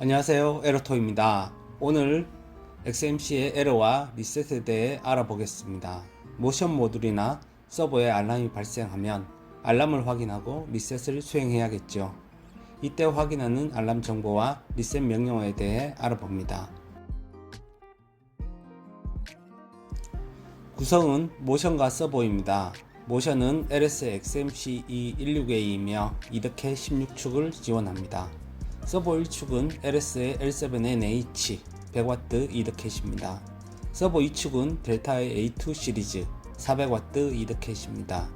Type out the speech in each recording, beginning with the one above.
안녕하세요 에러토입니다. 오늘 XMC의 에러와 리셋에 대해 알아보겠습니다. 모션 모듈이나 서버에 알람이 발생하면 알람을 확인하고 리셋을 수행해야겠죠. 이때 확인하는 알람 정보와 리셋 명령어에 대해 알아봅니다. 구성은 모션과 서버입니다. 모션은 LS XMC E16A이며 이덕해 16축을 지원합니다 서버 1축은 LS의 L7NH 100W 이더캣입니다. 서버 2축은 델타의 A2 시리즈 400W 이더캣입니다.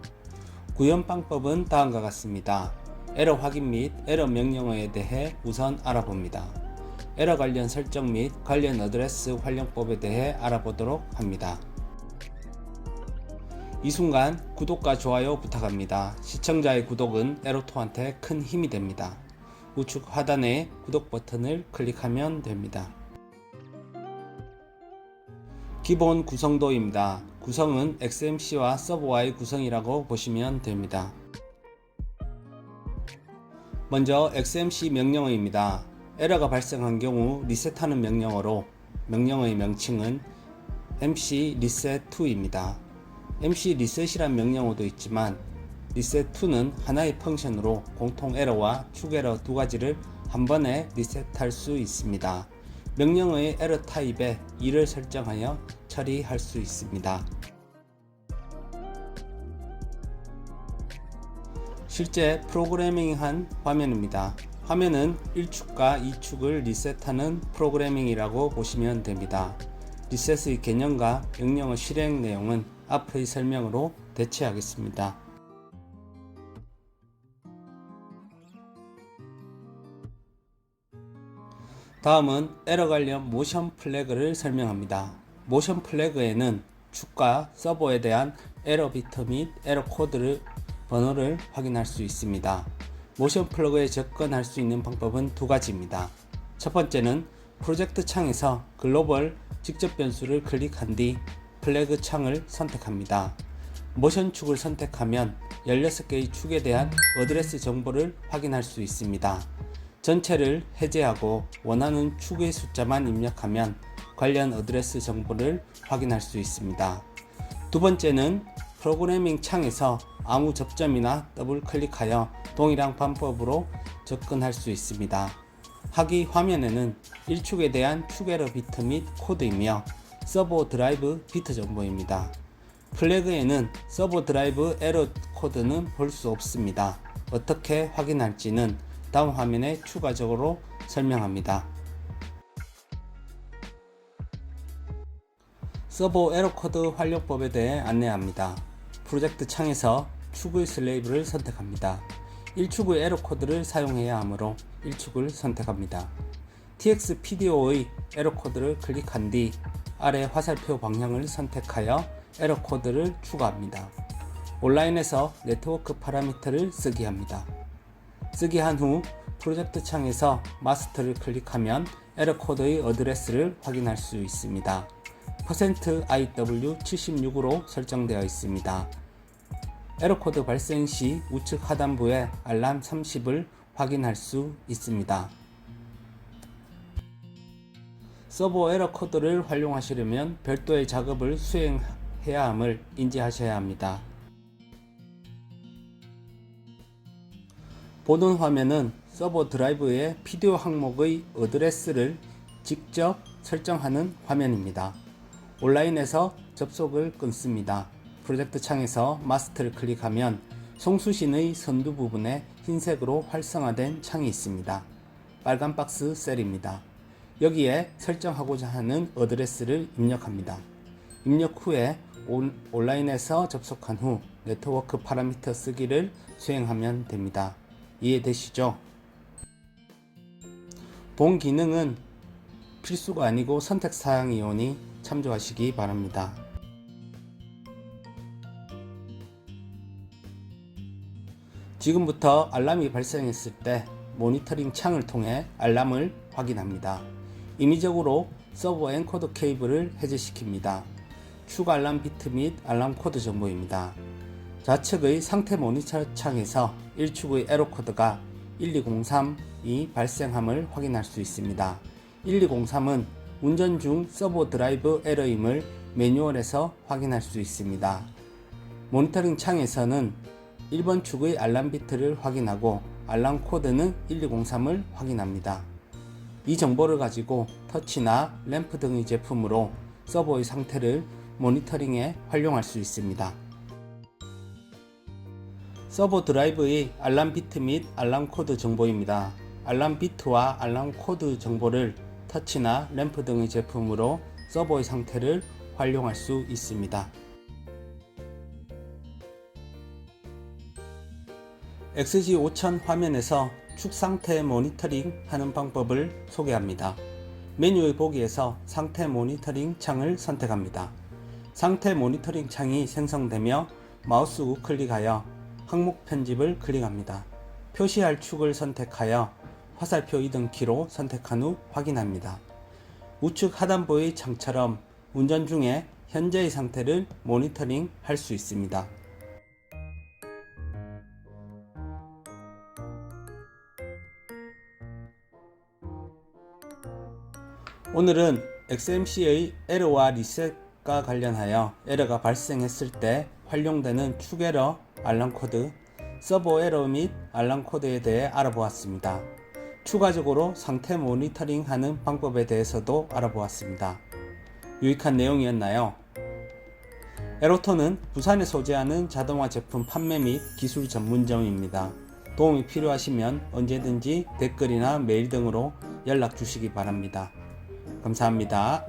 구현 방법은 다음과 같습니다. 에러 확인 및 에러 명령어에 대해 우선 알아봅니다. 에러 관련 설정 및 관련 어드레스 활용법에 대해 알아보도록 합니다. 이 순간 구독과 좋아요 부탁합니다. 시청자의 구독은 에로토한테 큰 힘이 됩니다. 우측 하단에 구독 버튼을 클릭하면 됩니다. 기본 구성도입니다. 구성은 XMC와 서버와의 구성이라고 보시면 됩니다. 먼저 XMC 명령어입니다. 에러가 발생한 경우 리셋하는 명령어로 명령어의 명칭은 MC reset2입니다. MC reset이란 명령어도 있지만 리셋2는 하나의 펑션으로 공통 에러와 축 에러 두 가지를 한 번에 리셋할 수 있습니다. 명령어의 에러 타입에 2를 설정하여 처리할 수 있습니다. 실제 프로그래밍한 화면입니다. 화면은 1축과 2축을 리셋하는 프로그래밍이라고 보시면 됩니다. 리셋의 개념과 명령어 실행 내용은 앞의 설명으로 대체하겠습니다. 다음은 에러 관련 모션 플래그를 설명합니다. 모션 플래그에는 축과 서버에 대한 에러 비트 및 에러 코드를 번호를 확인할 수 있습니다. 모션 플래그에 접근할 수 있는 방법은 두 가지입니다. 첫 번째는 프로젝트 창에서 글로벌 직접 변수를 클릭한 뒤 플래그 창을 선택합니다. 모션 축을 선택하면 16개의 축에 대한 어드레스 정보를 확인할 수 있습니다. 전체를 해제하고 원하는 축의 숫자만 입력하면 관련 어드레스 정보를 확인할 수 있습니다. 두 번째는 프로그래밍 창에서 아무 접점이나 더블 클릭하여 동일한 방법으로 접근할 수 있습니다. 하기 화면에는 1축에 대한 축 에러 비트 및 코드이며 서버 드라이브 비트 정보입니다. 플래그에는 서버 드라이브 에러 코드는 볼 수 없습니다. 어떻게 확인할지는 다음 화면에 추가적으로 설명합니다. 서버 에러 코드 활용법에 대해 안내합니다. 프로젝트 창에서 축의 슬레이브를 선택합니다. 1축의 에러 코드를 사용해야 하므로 1축을 선택합니다. TXPDO의 에러 코드를 클릭한 뒤 아래 화살표 방향을 선택하여 에러 코드를 추가합니다. 온라인에서 네트워크 파라미터를 쓰기 합니다. 쓰기 한 후 프로젝트 창에서 마스터를 클릭하면 에러 코드의 어드레스를 확인할 수 있습니다. %IW76으로 설정되어 있습니다. 에러 코드 발생 시 우측 하단부에 알람 30을 확인할 수 있습니다. 서버 에러 코드를 활용하시려면 별도의 작업을 수행해야 함을 인지하셔야 합니다. 보는 화면은 서버 드라이브의 PDO 항목의 어드레스를 직접 설정하는 화면입니다. 온라인에서 접속을 끊습니다. 프로젝트 창에서 마스터를 클릭하면 송수신의 선두 부분에 흰색으로 활성화된 창이 있습니다. 빨간 박스 셀입니다. 여기에 설정하고자 하는 어드레스를 입력합니다. 입력 후에 온, 온라인에서 접속한 후 네트워크 파라미터 쓰기를 수행하면 됩니다. 이해되시죠? 본 기능은 필수가 아니고 선택 사항이오니 참조하시기 바랍니다. 지금부터 알람이 발생했을 때 모니터링 창을 통해 알람을 확인합니다. 임의적으로 서버 엔코더 케이블을 해제시킵니다. 추가 알람 비트 및 알람 코드 정보입니다. 좌측의 상태 모니터 창에서 1축의 에러 코드가 1203이 발생함을 확인할 수 있습니다. 1203은 운전 중 서버 드라이브 에러임을 매뉴얼에서 확인할 수 있습니다. 모니터링 창에서는 1번 축의 알람 비트를 확인하고 알람 코드는 1203을 확인합니다. 이 정보를 가지고 터치나 램프 등의 제품으로 서버의 상태를 모니터링에 활용할 수 있습니다. 서버 드라이브의 알람 비트 및 알람 코드 정보입니다. 알람 비트와 알람 코드 정보를 터치나 램프 등의 제품으로 서버의 상태를 활용할 수 있습니다. XG5000 화면에서 축 상태 모니터링 하는 방법을 소개합니다. 메뉴의 보기에서 상태 모니터링 창을 선택합니다. 상태 모니터링 창이 생성되며 마우스 우클릭하여 항목 편집을 클릭합니다. 표시할 축을 선택하여 화살표 이동키로 선택한 후 확인합니다. 우측 하단부의 창처럼 운전 중에 현재의 상태를 모니터링 할 수 있습니다. 오늘은 XMC의 에러와 리셋과 관련하여 에러가 발생했을 때 활용되는 축에러 알람 코드, 서버 에러 및 알람 코드에 대해 알아보았습니다. 추가적으로 상태 모니터링 하는 방법에 대해서도 알아보았습니다. 유익한 내용이었나요? 에로톤은 부산에 소재하는 자동화 제품 판매 및 기술 전문점입니다. 도움이 필요하시면 언제든지 댓글이나 메일 등으로 연락 주시기 바랍니다. 감사합니다.